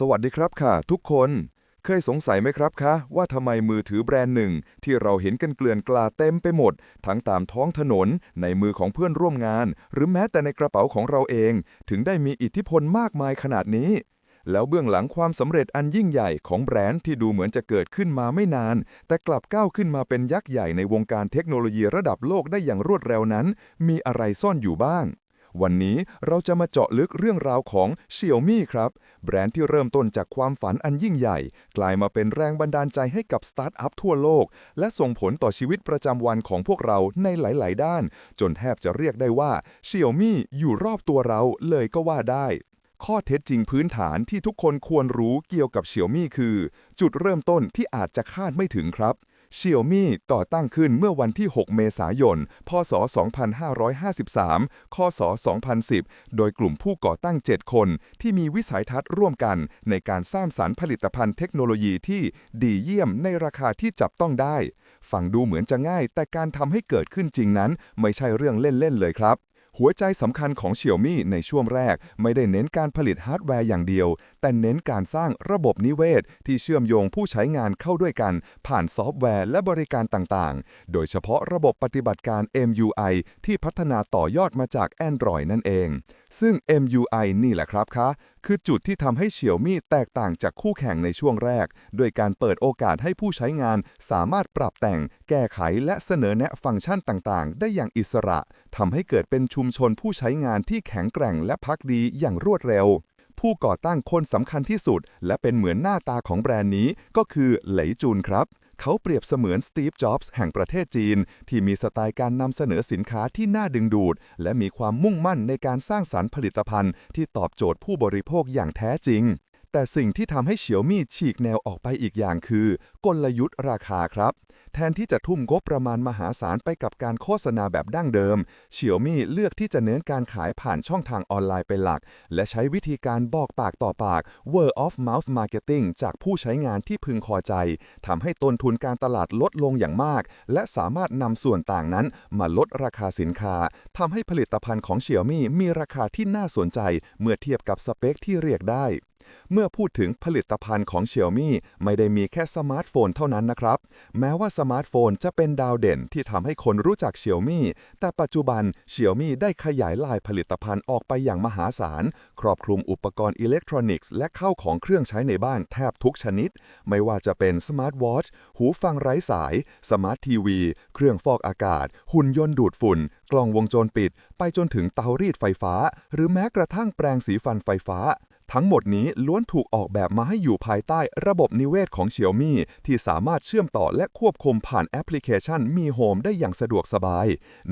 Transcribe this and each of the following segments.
สวัสดีครับค่ะ ทุกคน เคยสงสัยไหมครับคะ ว่าทำไมมือถือแบรนด์หนึ่ง ที่เราเห็นกันเกลื่อนกลาเต็มไปหมด ทั้งตามท้องถนน ในมือของเพื่อนร่วมงาน หรือแม้แต่ในกระเป๋าของเราเอง ถึงได้มีอิทธิพลมากมายขนาดนี้ แล้วเบื้องหลังความสำเร็จอันยิ่งใหญ่ของแบรนด์ที่ดูเหมือนจะเกิดขึ้นมาไม่นาน แต่กลับก้าวขึ้นมาเป็นยักษ์ใหญ่ในวงการเทคโนโลยีระดับโลกได้อย่างรวดเร็วนั้น มีอะไรซ่อนอยู่บ้าง วันนี้เราจะมาเจาะลึกเรื่องราวของ Xiaomi ครับ แบรนด์ที่เริ่มต้นจากความฝันอันยิ่งใหญ่ กลายมาเป็นแรงบันดาลใจให้กับสตาร์ทอัพทั่วโลก และส่งผลต่อชีวิตประจำวันของพวกเราในหลาย ๆ ด้าน จนแทบจะเรียกได้ว่า Xiaomi อยู่รอบตัวเราเลยก็ว่าได้ข้อเท็จจริงพื้นฐานที่ทุกคนควรรู้เกี่ยวกับ Xiaomi คือ จุดเริ่มต้นที่อาจจะคาดไม่ถึงครับ Xiaomi ต่อตั้งขึ้นเมื่อวันที่ 6 เมษายน พศ 2553 คศ 2010 โดยกลุ่มผู้ก่อตั้ง 7 คนที่มีวิสัยทัศน์ร่วมกันในการสร้างสรรค์ผลิตภัณฑ์เทคโนโลยีที่ดีเยี่ยมในราคาที่จับต้องได้ ฟังดูเหมือนจะง่าย แต่การทำให้เกิดขึ้นจริงนั้น ไม่ใช่เรื่องเล่นๆเลยครับ หัวใจสำคัญของ Xiaomi ในช่วงแรก ไม่ได้เน้นการผลิตฮาร์ดแวร์อย่างเดียว แต่เน้นการสร้างระบบนิเวศ ที่เชื่อมโยงผู้ใช้งานเข้าด้วยกัน ผ่านซอฟต์แวร์และบริการต่างๆ โดยเฉพาะระบบปฏิบัติการ MUI ที่พัฒนาต่อยอดมาจาก Android นั่นเอง ซึ่ง MUI นี่แหละครับคะ คือจุดที่ทำให้ Xiaomi แตกต่างจากคู่แข่งในช่วงแรก โดยการเปิดโอกาสให้ผู้ใช้งานสามารถปรับแต่ง แก้ไขและเสนอแนะฟังก์ชันต่างๆ ได้อย่างอิสระทำให้เกิดเป็นชุมชนผู้ใช้งานที่แข็งแกร่งและพักดีอย่างรวดเร็ว ผู้ก่อตั้งคนสำคัญที่สุด และเป็นเหมือนหน้าตาของแบรนด์นี้ก็คือเหลยจุนครับ เขาเปรียบเสมือนสตีฟ จ็อบส์แห่งประเทศจีน ที่มีสไตล์การนำเสนอสินค้าที่น่าดึงดูด และมีความมุ่งมั่นในการสร้างสรรค์ผลิตภัณฑ์ ที่ตอบโจทย์ผู้บริโภคอย่างแท้จริง แต่สิ่งที่ทำให้เฉียวมี่ฉีกแนวออกไปอีกอย่างคือกลยุทธ์ราคาครับ แทนที่จะทุ่มงบประมาณมหาศาลไปกับการโฆษณาแบบดั้งเดิมเฉียวมี่เลือกที่จะเน้นการขายผ่านช่องทางออนไลน์เป็นหลัก และใช้วิธีการบอกปากต่อปาก word of mouth marketing จากผู้ใช้งานที่พึงพอใจ ทำให้ต้นทุนการตลาดลดลงอย่างมาก และสามารถนำส่วนต่างนั้นมาลดราคาสินค้า ทำให้ผลิตภัณฑ์ของเฉียวมี่มีราคาที่น่าสนใจ เมื่อเทียบกับสเปคที่เรียกได้ เมื่อพูดถึงผลิตภัณฑ์ของ Xiaomi ไม่ได้มีแค่สมาร์ทโฟนเท่านั้นนะครับ แม้ว่าสมาร์ทโฟนจะเป็นดาวเด่นที่ทำให้คนรู้จัก Xiaomi แต่ปัจจุบัน Xiaomi ได้ขยายลายผลิตภัณฑ์ออกไปอย่างมหาศาล ครอบคลุมอุปกรณ์อิเล็กทรอนิกส์และเข้าของเครื่องใช้ในบ้านแทบทุกชนิด ไม่ว่าจะเป็นสมาร์ทวอชหูฟังไร้สาย สมาร์ททีวี เครื่องฟอกอากาศ หุ่นยนต์ดูดฝุ่น กล้องวงจรปิด ไปจนถึงเตารีดไฟฟ้า หรือแม้กระทั่งแปรงสีฟันไฟฟ้า ทั้งหมดนี้ล้วนถูกออกแบบมาให้อยู่ภายใต้ระบบนิเวศของ Xiaomi ที่สามารถเชื่อมต่อและควบคุมผ่านแอปพลิเคชันมีโฮมได้อย่างสะดวกสบาย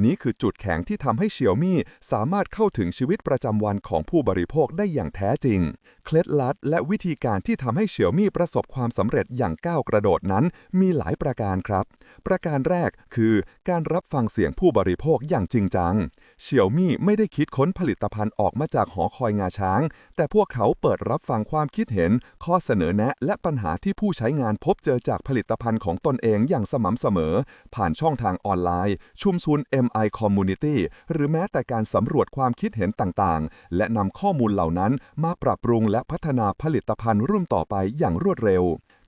นี่คือจุดแข็งที่ทำให้ Xiaomi สามารถเข้าถึงชีวิตประจำวันของผู้บริโภคได้อย่างแท้จริง เคล็ดลับและวิธีการที่ทำให้ Xiaomi ประสบความสำเร็จอย่างก้าวกระโดดนั้นมีหลายประการครับ ประการแรกคือการรับฟังเสียงผู้บริโภคอย่างจริงจัง Xiaomi ไม่ได้คิดค้นผลิตภัณฑ์ออกมาจากหอคอยงาช้าง แต่พวกเขาเปิดรับฟังความคิดเห็น ข้อเสนอแนะและปัญหาที่ผู้ใช้งานพบเจอจากผลิตภัณฑ์ของตนเองอย่างสม่ำเสมอ ผ่านช่องทางออนไลน์ ชุมชน MI Community หรือแม้แต่การสำรวจความคิดเห็นต่างๆ และนำข้อมูลเหล่านั้นมาปรับปรุงและพัฒนาผลิตภัณฑ์รุ่นต่อไปอย่างรวดเร็ว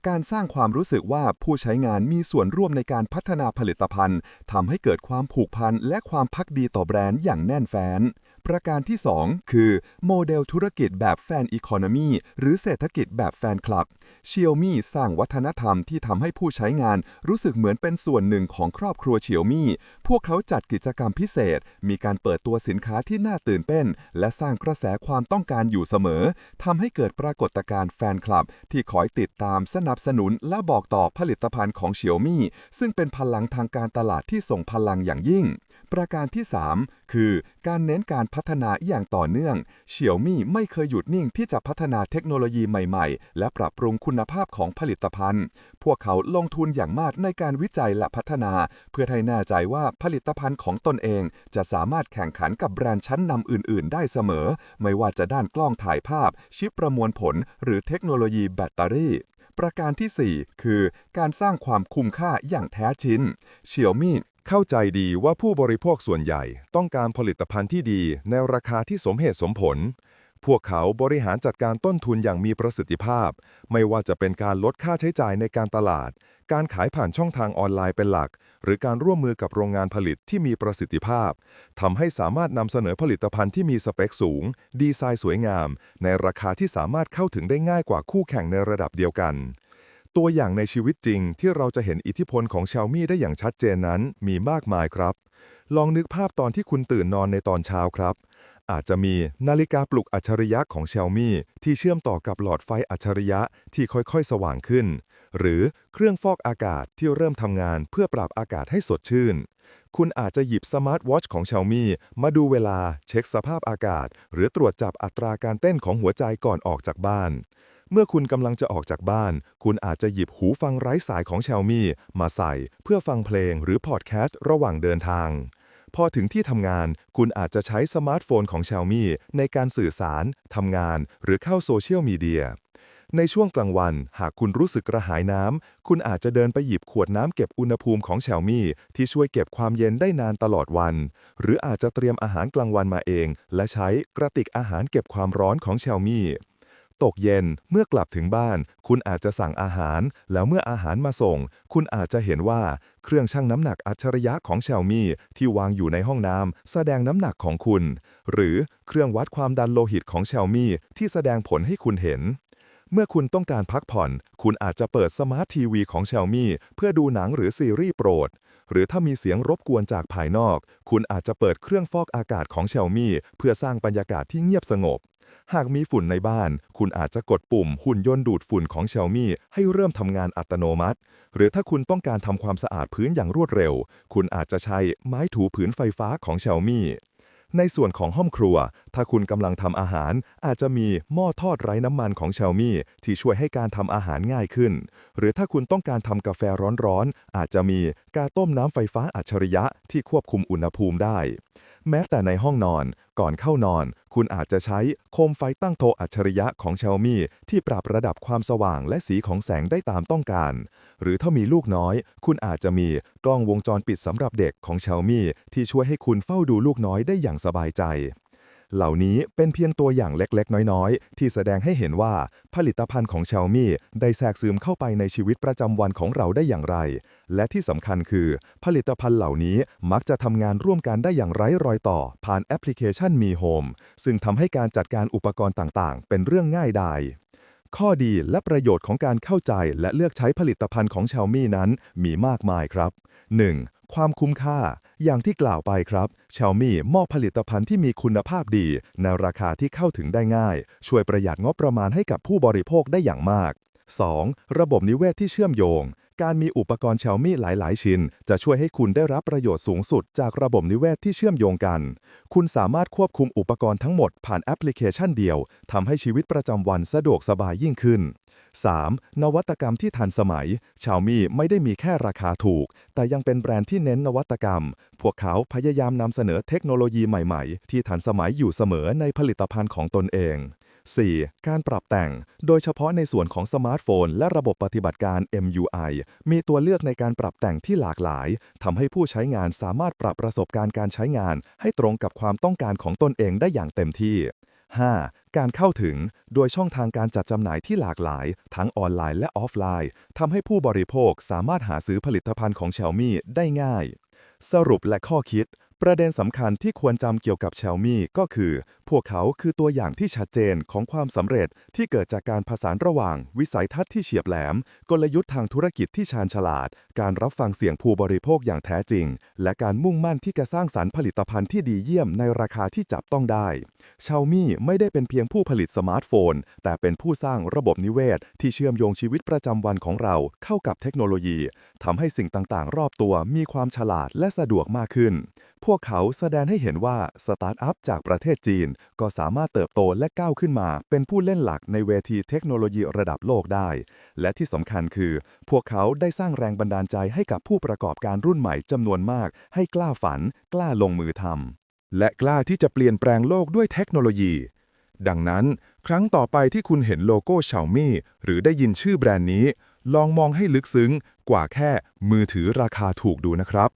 การสร้างความรู้สึกว่าผู้ใช้งานมีส่วนร่วมในการพัฒนาผลิตภัณฑ์ทำให้เกิดความผูกพันและความพักดีต่อแบรนด์อย่างแน่นแฟ้น ประการที่ 2 คือ โมเดลธุรกิจแบบแฟนอีโคโนมีหรือเศรษฐกิจแบบแฟนคลับ Xiaomi สร้างวัฒนธรรมที่ทำให้ผู้ใช้งานรู้สึกเหมือนเป็นส่วนหนึ่งของครอบครัว Xiaomi พวกเขาจัดกิจกรรมพิเศษ มีการเปิดตัวสินค้าที่น่าตื่นเต้น และสร้างกระแสความต้องการอยู่เสมอทำให้เกิดปรากฏการณ์แฟนคลับ ที่คอยติดตามสนับสนุนและบอกต่อผลิตภัณฑ์ของ Xiaomi ซึ่งเป็นพลังทางการตลาดที่ส่งพลังอย่างยิ่ง ประการที่ 3 คือการเน้นการพัฒนาอย่างต่อเนื่อง Xiaomi ไม่เคยหยุดนิ่งที่จะพัฒนาเทคโนโลยีใหม่ๆ และปรับปรุงคุณภาพของผลิตภัณฑ์ พวกเขาลงทุนอย่างมากในการวิจัยและพัฒนา เพื่อให้แน่ใจว่าผลิตภัณฑ์ของตนเอง จะสามารถแข่งขันกับแบรนด์ชั้นนำอื่น ๆ ได้เสมอ ไม่ว่าจะด้านกล้องถ่ายภาพ ชิปประมวลผล หรือเทคโนโลยีแบตเตอรี่ประการที่ 4 คือ การสร้างความคุ้มค่าอย่างแท้จริง Xiaomi เข้าใจดีว่าผู้บริโภคส่วนใหญ่ต้องการผลิตภัณฑ์ที่ดีในราคาที่สมเหตุสมผล พวกเขาบริหารจัดการต้นทุนอย่างมีประสิทธิภาพ ไม่ว่าจะเป็นการลดค่าใช้จ่ายในการตลาด การขายผ่านช่องทางออนไลน์เป็นหลัก หรือการร่วมมือกับโรงงานผลิตที่มีประสิทธิภาพทำให้สามารถนำเสนอผลิตภัณฑ์ที่มีสเปคสูง ดีไซน์สวยงาม ในราคาที่สามารถเข้าถึงได้ง่ายกว่าคู่แข่งในระดับเดียวกัน ตัวอย่างในชีวิตจริงที่เราจะเห็นอิทธิพลของ Xiaomi ได้อย่างชัดเจนนั้นมีมากมายครับ ลองนึกภาพตอนที่คุณตื่นนอนในตอนเช้าครับ อาจจะมีนาฬิกาปลุกอัจฉริยะของ Xiaomi ที่เชื่อมต่อกับหลอดไฟอัจฉริยะที่ค่อยๆ สว่างขึ้น หรือเครื่องฟอกอากาศที่เริ่มทำงานเพื่อปรับอากาศให้สดชื่น คุณอาจจะหยิบสมาร์ทวอชของ Xiaomi มาดูเวลาเช็คสภาพอากาศ หรือตรวจจับอัตราการเต้นของหัวใจก่อนออกจากบ้าน เมื่อคุณกำลังจะออกจากบ้าน คุณอาจจะหยิบหูฟังไร้สายของ Xiaomi มาใส่ เพื่อฟังเพลงหรือพอดแคสต์ระหว่างเดินทาง พอถึงที่ทำงาน คุณอาจจะใช้สมาร์ทโฟนของ Xiaomi ในการสื่อสาร ทำงาน หรือเข้าโซเชียลมีเดียในช่วงกลางวัน หากคุณรู้สึกกระหายน้ำ คุณอาจจะเดินไปหยิบขวดน้ำเก็บอุณหภูมิของ Xiaomi ที่ช่วยเก็บความเย็นได้นานตลอดวัน หรืออาจจะเตรียมอาหารกลางวันมาเอง และใช้กระติกอาหารเก็บความร้อนของ Xiaomi ตกเย็นเมื่อกลับถึงบ้าน คุณอาจจะสั่งอาหาร แล้วเมื่ออาหารมาส่ง คุณอาจจะเห็นว่าเครื่องชั่งน้ำหนักอัจฉริยะของ Xiaomi ที่วางอยู่ในห้องน้ำแสดงน้ำหนักของคุณ หรือเครื่องวัดความดันโลหิตของ Xiaomi ที่แสดงผลให้คุณเห็น เมื่อคุณต้องการพักผ่อน คุณอาจจะเปิดสมาร์ททีวีของ Xiaomi เพื่อดูหนังหรือซีรีส์โปรด หรือถ้ามีเสียงรบกวนจากภายนอก คุณอาจจะเปิดเครื่องฟอกอากาศของ Xiaomi เพื่อสร้างบรรยากาศที่เงียบสงบ หากมีฝุ่นในบ้าน คุณอาจจะกดปุ่มหุ่นยนต์ดูดฝุ่นของ Xiaomi ให้เริ่มทำงานอัตโนมัติ หรือถ้าคุณต้องการทำความสะอาดพื้นอย่างรวดเร็ว คุณอาจจะใช้ไม้ถูผืนไฟฟ้าของ Xiaomi ในส่วนของห้องครัว ถ้าคุณกำลังทำอาหาร อาจจะมีหม้อทอดไร้น้ำมันของ Xiaomi ที่ช่วยให้การทำอาหารง่ายขึ้น หรือถ้าคุณต้องการทำกาแฟร้อนๆ อาจจะมีกาต้มน้ำไฟฟ้าอัจฉริยะที่ควบคุมอุณหภูมิได้ แม้แต่ในห้องนอน ก่อนเข้านอน คุณอาจจะใช้โคมไฟตั้งโทอัจฉริยะของ Xiaomi ที่ปรับระดับความสว่างและสีของแสงได้ตามต้องการ หรือถ้ามีลูกน้อย คุณอาจจะมีกล้องวงจรปิดสำหรับเด็กของ Xiaomi ที่ช่วยให้คุณเฝ้าดูลูกน้อยได้อย่างสบายใจ เหล่านี้เป็นเพียงตัวอย่างเล็กๆ น้อยๆ ที่แสดงให้เห็นว่าผลิตภัณฑ์ของ Xiaomi ได้แทรกซึมเข้าไปในชีวิตประจำวันของเราได้อย่างไร และที่สำคัญคือ ผลิตภัณฑ์เหล่านี้มักจะทำงานร่วมกันได้อย่างไร้รอยต่อ ผ่านแอปพลิเคชันมีโฮมซึ่งทำให้การจัดการอุปกรณ์ต่างๆ เป็นเรื่องง่ายดาย ข้อดีและประโยชน์ของการเข้าใจและเลือกใช้ผลิตภัณฑ์ของ Xiaomi นั้นมีมากมายครับ 1. ความคุ้มค่า อย่างที่กล่าวไปครับ Xiaomi มอบผลิตภัณฑ์ที่มีคุณภาพดีในราคาที่เข้าถึงได้ง่าย ช่วยประหยัดงบประมาณให้กับผู้บริโภคได้อย่างมาก 2. ระบบนิเวศที่เชื่อมโยง การมีอุปกรณ์ Xiaomi หลาย ๆ ชิ้น จะช่วยให้คุณได้รับประโยชน์สูงสุดจากระบบนิเวศที่เชื่อมโยงกัน คุณสามารถควบคุมอุปกรณ์ทั้งหมดผ่านแอปพลิเคชันเดียว ทำให้ชีวิตประจำวันสะดวกสบายยิ่งขึ้น 3. นวัตกรรมที่ทันสมัย Xiaomi ไม่ได้มีแค่ราคาถูก แต่ยังเป็นแบรนด์ที่เน้นนวัตกรรม พวกเขาพยายามนำเสนอเทคโนโลยีใหม่ ๆ ที่ทันสมัยอยู่เสมอในผลิตภัณฑ์ของตนเอง 4. การปรับแต่ง โดยเฉพาะในส่วนของสมาร์ทโฟน และระบบปฏิบัติการ MUI มีตัวเลือกในการปรับแต่งที่หลากหลายทำให้ผู้ใช้งานสามารถปรับประสบการณ์การใช้งาน ให้ตรงกับความต้องการของตนเองได้อย่างเต็มที่ 5. การเข้าถึง โดยช่องทางการจัดจำหน่ายที่หลากหลาย ทั้งออนไลน์และออฟไลน์ทำให้ผู้บริโภคสามารถหาซื้อผลิตภัณฑ์ของ Xiaomi ได้ง่าย สรุปและข้อคิด ประเด็นสำคัญที่ควรจำเกี่ยวกับ Xiaomi ก็คือ พวกเขาคือตัวอย่างที่ชัดเจนของความสำเร็จที่เกิดจากการผสานระหว่าง วิสัยทัศน์ที่เฉียบแหลม กลยุทธ์ทางธุรกิจที่ชาญฉลาด การรับฟังเสียงผู้บริโภคอย่างแท้จริง และการมุ่งมั่นที่จะสร้างสรรค์ผลิตภัณฑ์ที่ดีเยี่ยมในราคาที่จับต้องได้ Xiaomi ไม่ได้เป็นเพียงผู้ผลิตสมาร์ทโฟน แต่เป็นผู้สร้างระบบนิเวศ ที่เชื่อมโยงชีวิตประจำวันของเราเข้ากับเทคโนโลยีทำให้สิ่งต่างๆ รอบตัวมีความฉลาดและสะดวกมากขึ้นพวกเขาแสดงให้เห็นว่าสตาร์ทอัพจากประเทศจีน ก็สามารถเติบโตและก้าวขึ้นมา เป็นผู้เล่นหลักในเวทีเทคโนโลยีระดับโลกได้ และที่สำคัญคือ พวกเขาได้สร้างแรงบันดาลใจให้กับผู้ประกอบการรุ่นใหม่จำนวนมาก ให้กล้าฝัน กล้าลงมือทำและกล้าที่จะเปลี่ยนแปลงโลกด้วยเทคโนโลยี ดังนั้น ครั้งต่อไปที่คุณเห็นโลโก้ Xiaomi หรือได้ยินชื่อแบรนด์นี้ ลองมองให้ลึกซึ้งกว่าแค่มือถือราคาถูกดูนะครับ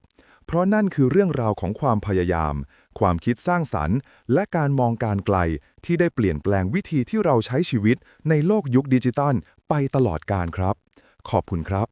เพราะนั่นคือเรื่องราวของความพยายาม ความคิดสร้างสรรค์ และการมองการไกลที่ได้เปลี่ยนแปลงวิธีที่เราใช้ชีวิตในโลกยุคดิจิตอลไปตลอดการครับ ขอบคุณครับ